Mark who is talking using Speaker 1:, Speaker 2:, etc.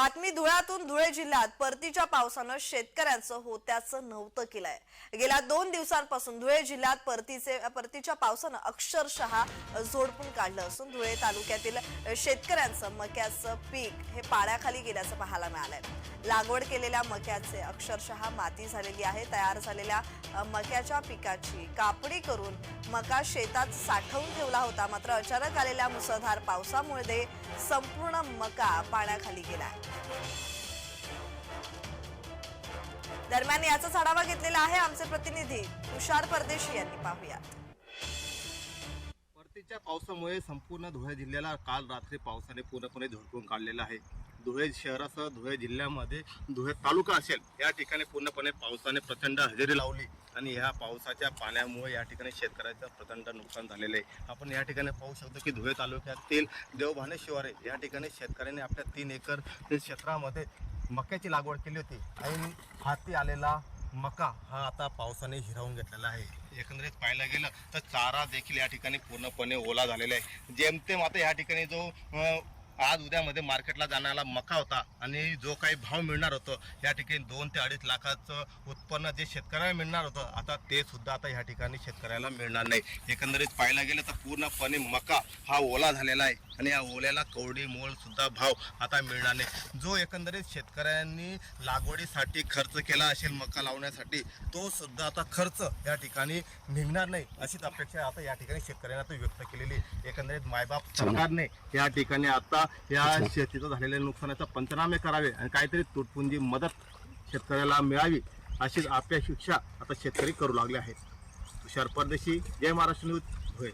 Speaker 1: बातमी धुळ्यातून धुळे जिल्ह्यात परतीच्या पावसानं शेतकऱ्यांचं होत्याचं नव्हतं केलंय. गेल्या दोन दिवसांपासून धुळे जिल्ह्यात परतीचे परतीच्या पावसानं अक्षरशः झोडपून काढलं असून धुळे तालुक्यातील शेतकऱ्यांचं मक्याचं पीक हे पाण्याखाली गेल्याचं पाहायला मिळालंय. लागवड केलेल्या मक्याचे अक्षरशः माती झालेली आहे. तयार झालेल्या मक्याच्या पिकाची कापणी करून मका शेतात साठवून ठेवला होता. मात्र अचानक आलेल्या मुसळधार पावसामुळे संपूर्ण मका पाण्याखाली गेला आहे दरम्यान याचाच आढावा घेतलेला आहे आमचे प्रतिनिधी तुषार परदेशी यांनी. पाहूयात.
Speaker 2: परतीच्या पावसामुळे संपूर्ण धुळे जिल्ह्याला काल रात्री पावसाने पूर्णपणे झोडपून काढलेला आहे. धुळे शहरासह धुळे जिल्ह्यामध्ये धुळे तालुका असेल या ठिकाणी पूर्णपणे पावसाने प्रचंड हजेरी लावली. आणि ह्या पावसाच्या पाण्यामुळे या ठिकाणी शेतकऱ्याचं प्रचंड नुकसान झालेलं आहे. आपण या ठिकाणी पाहू शकतो की धुळे तालुक्यातील देवभाने शिवारे या ठिकाणी शेतकऱ्याने आपल्या तीन एकर क्षेत्रामध्ये मक्याची लागवड केली होती आणि हाती आलेला मका हा आता पावसाने हिरावून घेतलेला आहे. एकंदरीत पाहायला गेलं तर चारा देखील या ठिकाणी पूर्णपणे ओला झालेला आहे. जेमतेम आता या ठिकाणी जो आज उद्यामध्ये मार्केटला जाणारा मका होता आणि जो काही भाव मिळणार होतो या ठिकाणी दोन ते अडीच लाखाचं उत्पन्न जे शेतकऱ्याला मिळणार होतं आता ते सुद्धा आता या ठिकाणी शेतकऱ्याला मिळणार नाही. एकंदरीत पाहायला गेलं तर पूर्णपणे मका हा ओला झालेला आहे. आणि या ओल्याला कवडी मोलसुद्धा भाव आता मिळणार नाही. जो एकंदरीत शेतकऱ्यांनी लागवडीसाठी खर्च केला असेल मका लावण्यासाठी तो सुद्धा आता खर्च या ठिकाणी निघणार नाही अशीच अपेक्षा आता या ठिकाणी शेतकऱ्यांना तो व्यक्त केलेली आहे. एकंदरीत मायबाप सरकारने या ठिकाणी आता या शेतीचं झालेल्या नुकसानाचा पंचनामे करावे आणि काहीतरी तुटपुंजी मदत शेतकऱ्याला मिळावी अशीच आपल्या शिक्षा आता शेतकरी करू लागले आहेत. तुषार परदेशी जय महाराष्ट्र न्यूज धुळे.